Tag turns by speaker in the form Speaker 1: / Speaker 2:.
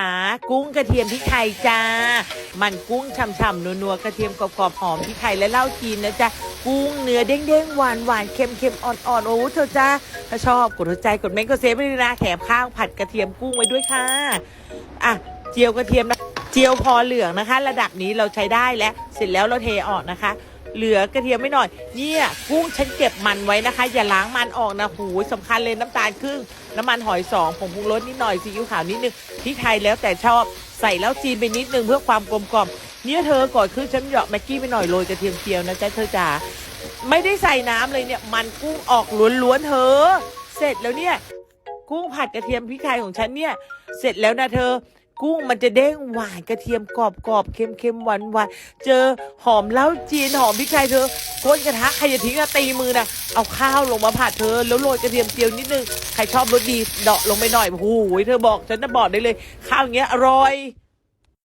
Speaker 1: ากุ้งกระเทียมพริกไทยจ้า มันกุ้งฉ่ำๆนัวๆกระเทียมกรอบๆหอมพริกไทยและเหล้าจีนนะจ๊ะ กุ้งเนื้อเด้งๆหวานหวานเค็มๆอ่อนๆโอ้เธอจ้าถ้าชอบกดหัวใจกดเม้นกดเซฟไว้ด้วยนะแถมข้าวผัดกระเทียมกุ้งไว้ด้วยค่ะอะเจียวกระเทียมนะเจียวพอเหลืองนะคะ ระดับนี้เราใช้ได้แล้วเสร็จแล้วเราเทออกนะคะ เหลือกระเทียมไม่หน่อย เนี่ยกุ้งฉันเก็บมันไว้นะคะ อย่าล้างมันออกนะหูยสำคัญเลยน้ำตาลครึ่งน้ำมันหอยสองผงปรุงรสนิดหน่อยซีอิ๊วขาวนิดนึงพริกไทยแล้วแต่ชอบใส่แล้วจีนไปนิดนึงเพื่อความกลมกล่อมเนี่ยเธอก่อนครึ่งฉันเหยาะแม็กกี้ไปหน่อยโรยกระเทียมเจียวนะจ๊ะเธอจ๋าไม่ได้ใส่น้ำเลยเนี่ยมันกุ้งออกล้วนๆเธอ เสร็จแล้วเนี่ย กุ้งผัดกระเทียมพริกไทยของฉันเนี่ย เสร็จแล้วนะเธอ กุ้งมันจะเด้งหวานกระเทียมกรอบกรอบๆเค็มเค็มหวานหวานเจอหอมเล้าจีนหอมพริกไทยเธอก้นกระทะใครจะทิ้งอะตีมือนะเอาข้าวลงมาผัดเธอ แล้วโรยกระเทียมเจียวนิดนึงใครชอบรสดีเดาะลงไปหน่อยโอ้โหเธอบอกฉันจะบอกได้เลย ข้าวอย่างเงี้ยอร่อย